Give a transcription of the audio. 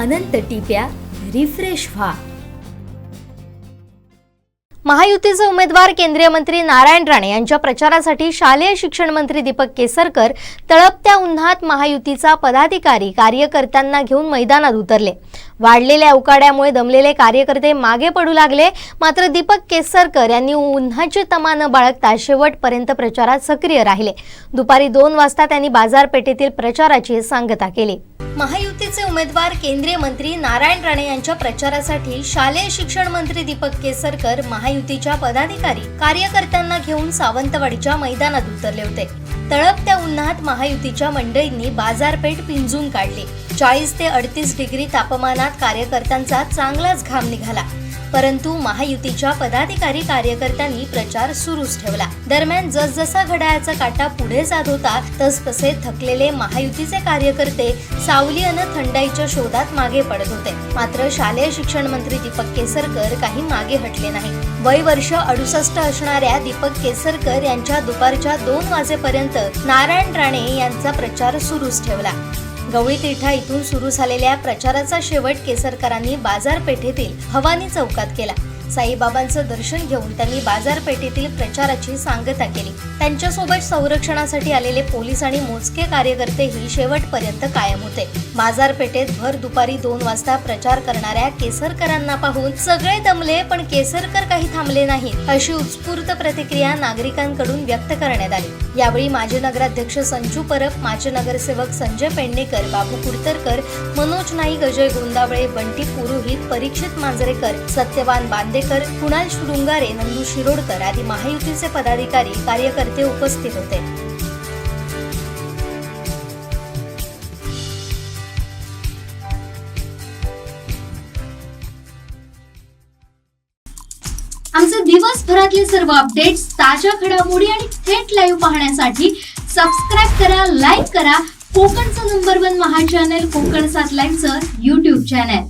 अनंत टिप्या refresh व्हा. महायुतीचे उमेदवार केंद्रीय मंत्री नारायण राणे यांच्या प्रचारासाठी शालेय शिक्षण मंत्री दीपक केसरकर तळपत्या उन्हात महायुतीचा पदाधिकारी कार्यकर्त्यांना घेऊन मैदानात उतरले. वाढलेल्या उकाड्यामुळे दमलेले कार्यकर्ते मागे पडू लागले. मात्र दीपक केसरकर यांनी उन्हाची तमा न बाळगता शेवटपर्यंत प्रचारात सक्रिय राहिले. दुपारी दोन वाजता त्यांनी बाजारपेठेतील प्रचाराची सांगता केली. महायुतीचे उमेदवार केंद्रीय मंत्री नारायण राणे यांच्या प्रचारासाठी शालेय शिक्षण मंत्री दीपक केसरकर महायुतीच्या पदाधिकारी कार्यकर्त्यांना घेऊन सावंतवाडीच्या मैदानात उतरले होते. तळपत्या उन्हात महायुतीच्या मंडळींनी बाजारपेठ पिंजून काढली. चाळीस ते अडतीस डिग्री तापमानात कार्यकर्त्यांचा चांगलाच घाम निघाला. परंतु महायुतीच्या पदाधिकारी कार्यकर्त्यांनी प्रचार सुरूच ठेवला. दरम्यान जसजसा घड्याळाचा काटा पुढे जात होता तसतसे थकलेले महायुतीचे कार्यकर्ते सावली अन थंडाईच्या शोधात मागे पडत होते. मात्र शालेय शिक्षण मंत्री दीपक केसरकर काही मागे हटले नाही. वय वर्ष अडुसष्ट असणाऱ्या दीपक केसरकर यांच्या दुपारच्या दोन वाजेपर्यंत नारायण राणे यांचा प्रचार सुरूच ठेवला. गवळीतीठा इथून सुरू झालेल्या प्रचाराचा शेवट केसरकरांनी बाजारपेठेतील हवानी चौकात केला. साईबाबांचं दर्शन घेऊन त्यांनी बाजारपेठेतील प्रचाराची सांगता केली. त्यांच्यासोबत संरक्षणासाठी आलेले पोलीस आणि मोजके कार्यकर्तेही शेवटपर्यंत कायम होते. बाजारपेठेत भर दुपारी दोन वाजता प्रचार करणाऱ्या केसरकरांना पाहून सगळे दमले पण केसरकर काही थांबले नाहीत अशी उत्स्फूर्त प्रतिक्रिया नागरिकांकडून व्यक्त करण्यात आली. यावेळी माजी नगराध्यक्ष संजू परब माजी नगरसेवक संजय पेडणेकर बाबू कुडतरकर मनोज नाईक अजय गोंदावळे बंटी पुरोहित परीक्षित मांजरेकर सत्यवान बांदेकर कुणाल शृंगारे नंदू शिरोडकर आदी महायुतीचे पदाधिकारी कार्यकर्ते उपस्थित होते. आमचे दिवसभरातले सर्व अपडेट्स ताज्या घडामोडी आणि थेट लाईव्ह पाहण्यासाठी सबस्क्राईब करा लाईक करा. कोकणचं number one Maha channel Kokan सात लाईव्हचं युट्यूब चॅनल